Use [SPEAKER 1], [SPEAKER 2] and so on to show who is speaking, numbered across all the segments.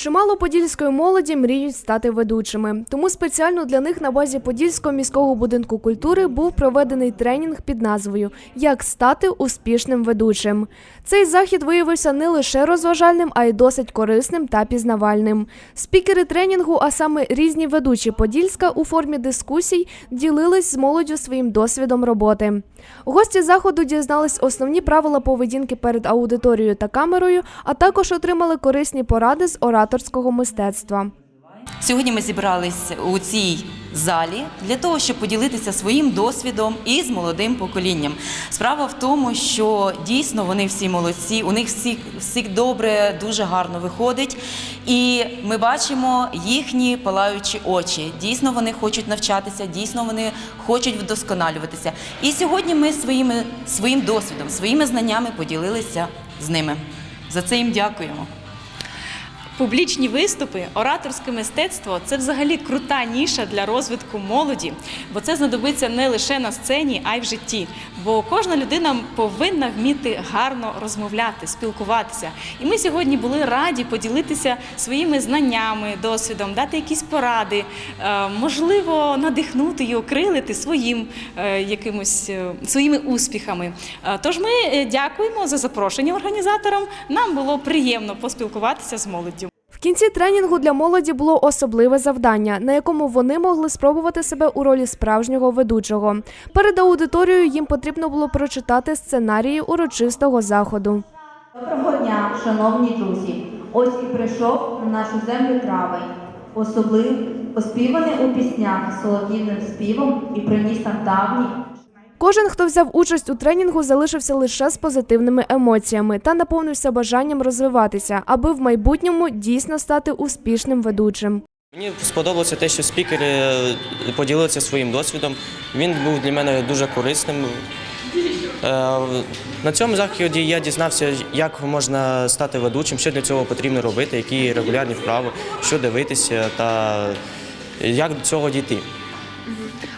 [SPEAKER 1] Чимало подільської молоді мріють стати ведучими. Тому спеціально для них на базі Подільського міського будинку культури був проведений тренінг під назвою Як стати успішним ведучим. Цей захід виявився не лише розважальним, а й досить корисним та пізнавальним. Спікери тренінгу, а саме різні ведучі Подільська у формі дискусій, ділились з молоддю своїм досвідом роботи. Гості заходу дізнались основні правила поведінки перед аудиторією та камерою, а також отримали корисні поради з ораторського мистецтва.
[SPEAKER 2] Сьогодні ми зібрались у цій залі для того, щоб поділитися своїм досвідом із молодим поколінням. Справа в тому, що дійсно вони всі молодці, у них всіх, всіх добре, дуже гарно виходить. І ми бачимо їхні палаючі очі. Дійсно, вони хочуть навчатися, дійсно вони хочуть вдосконалюватися. І сьогодні ми своїми, своїм досвідом, своїми знаннями поділилися з ними. За це їм дякуємо.
[SPEAKER 3] Публічні виступи, ораторське мистецтво це взагалі крута ніша для розвитку молоді, бо це знадобиться не лише на сцені, а й в житті. Бо кожна людина повинна вміти гарно розмовляти, спілкуватися. І ми сьогодні були раді поділитися своїми знаннями, досвідом, дати якісь поради, е, можливо, надихнути і окрилити своїм е, якимось е, своїми успіхами. Тож ми дякуємо за запрошення організаторам. Нам було приємно поспілкуватися з молоддю.
[SPEAKER 1] Кінці тренінгу для молоді було особливе завдання, на якому вони могли спробувати себе у ролі справжнього ведучого. Перед аудиторією їм потрібно було прочитати сценарії урочистого заходу.
[SPEAKER 4] Доброго дня, шановні друзі! Ось і прийшов на нашу землю травень, особлив, оспіваний у піснях солов'їним співом і приніс нам давні
[SPEAKER 1] Кожен, хто взяв участь у тренінгу, залишився лише з позитивними емоціями та наповнився бажанням розвиватися, аби в майбутньому дійсно стати успішним ведучим.
[SPEAKER 5] Мені сподобалося те, що спікери е, поділилися своїм досвідом. Він був для мене дуже корисним. Е, На цьому заході я дізнався, як можна стати ведучим, що для цього потрібно робити, які регулярні вправи, що дивитися та як до цього дійти.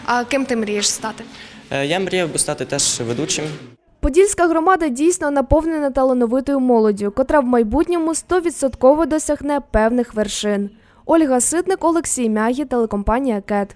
[SPEAKER 1] А ким ти мрієш стати?
[SPEAKER 5] Е, Я мріяв би стати теж ведучим.
[SPEAKER 1] Подільська громада дійсно наповнена талановитою молоддю, котра в майбутньому 100% досягне певних вершин. Ольга Ситник, Олексій Мягі, телекомпанія КЕТ.